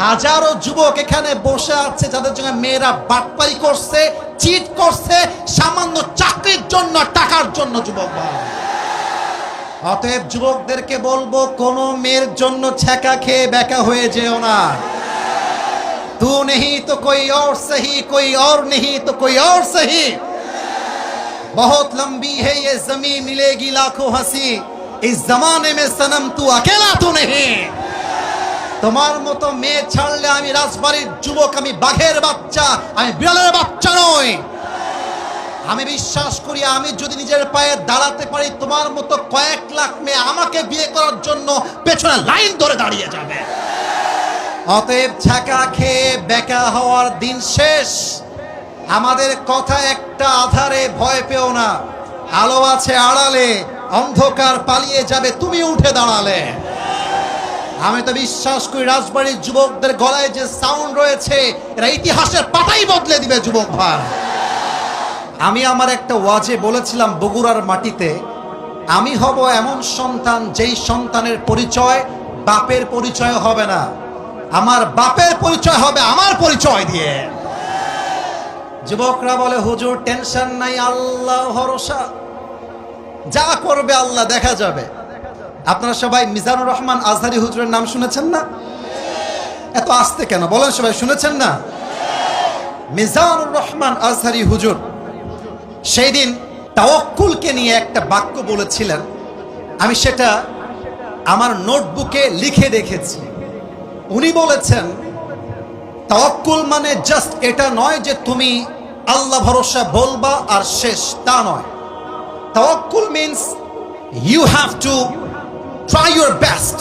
হাজারো যুবক এখানে বসে আছে যাদের জন্য মেয়েরা বাটপারি করছে চিট করছে সামান্য চাকরির জন্য টাকার জন্য যুবক ভাই। অতএব যুবকদেরকে বলবো কোন মেয়ের জন্য ছ্যাঁকা খেয়ে বেকা হয়ে যেও না तू नहीं तो कोई और सही कोई और नहीं तो कोई और सही बहुत लंबी है ये जमीन मिलेगी लाखों हंसी इस जमाने में सनम तू अकेला तो नहीं তোমার মতো মেয়ে ছাড়লে আমি রাজবাড়ির যুবক, আমি বাঘের বাচ্চা, আমি বিড়ালের বাচ্চা নই। আমি বিশ্বাস করি, আমি যদি নিজের পায়ে দাঁড়াতে পারি, তোমার মতো কয়েক লাখ মেয়ে আমাকে বিয়ে করার জন্য পেছনে লাইন ধরে দাঁড়িয়ে যাবে। অতএব ছাকা খেয়ে বেকা হওয়ার দিন শেষ। আমাদের কথা একটা আধারে ভয় পেও না। আলো আছে আড়ালে, অন্ধকার পালিয়ে যাবে, তুমি উঠে দাঁড়ালে। আমি তো বিশ্বাস করি রাজবাড়ির যুবকদের গলায় যে সাউন্ড রয়েছে, এরা ইতিহাসের পাতাই বদলে দিবে, যুবক ভাই। আমি আমার একটা ওয়াজে বলেছিলাম বগুড়ার মাটিতে, আমি হব এমন সন্তান যেই সন্তানের পরিচয় বাপের পরিচয় হবে না। আমার বাপের পরিচয় হবে আমার পরিচয় দিয়ে। যুবকরা বলে, হুজুর টেনশন নাই, আল্লাহ ভরসা। যা করবে আল্লাহ, দেখা যাবে। আপনারা সবাই মিজানুর রহমান আজহারি হুজুরের নাম শুনেছেন না? এত আসতে কেন? বলেন সবাই, শুনেছেন না? মিজানুর রহমান আজহারি হুজুর সেই দিন তাওয়াক্কুলকে নিয়ে একটা বাক্য বলেছিলেন। আমি সেটা আমার নোটবুকে লিখে রেখেছি উনি বলেছেন, তাওয়াক্কুল মানে জাস্ট এটা নয় যে তুমি আল্লাহ ভরসা বলবা আর শেষ, তা নয়। তাওয়াক্কুল means you have to try your best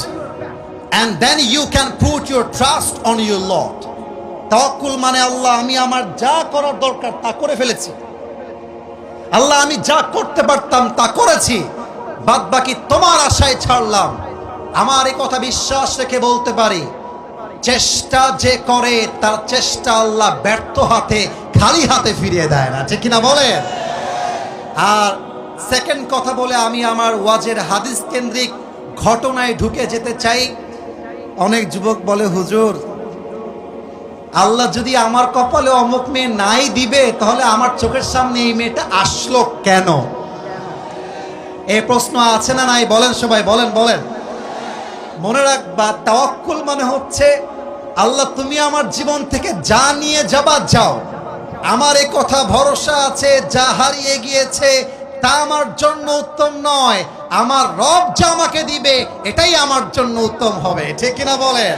and then you can put your trust on your lord তাওয়াক্কুল মানে আল্লাহ, আমি আমার যা করার দরকার তা করে ফেলেছি। আল্লাহ, আমি যা করতে পারতাম তা করেছি বাদ বাকি তোমার আশায় ছাড়লাম। আমার এই কথা বিশ্বাস রেখে বলতে পারি, চেষ্টা যে করে, তার চেষ্টা আল্লাহ ব্যর্থ হাতে, খালি হাতে ফিরিয়ে দেয় না। ঠিক কিনা বলেন? আর সেকেন্ড কথা বলে আমি আমার ওয়াজের হাদিস কেন্দ্রিক ঘটনায় ঢুকে যেতে চাই। অনেক যুবক বলে, হুজুর, আল্লাহ যদি আমার কপালে অমুক মেয়ে নাই দিবে, তাহলে আমার চোখের সামনে এই মেয়েটা আসলো কেন? এ প্রশ্ন আছে না নাই? বলেন সবাই, বলেন বলেন। মনে রাখবা, তাওয়াক্কুল মানে হচ্ছে, আল্লাহ, তুমি আমার জীবন থেকে যা নিয়ে যাবা, যাও। আমার এই কথা ভরসা আছে, যা হারিয়ে গিয়েছে, তা আমার জন্য উত্তম নয়। আমার রব যা আমাকে দিবে এটাই আমার জন্য উত্তম হবে। ঠিক কিনা বলেন?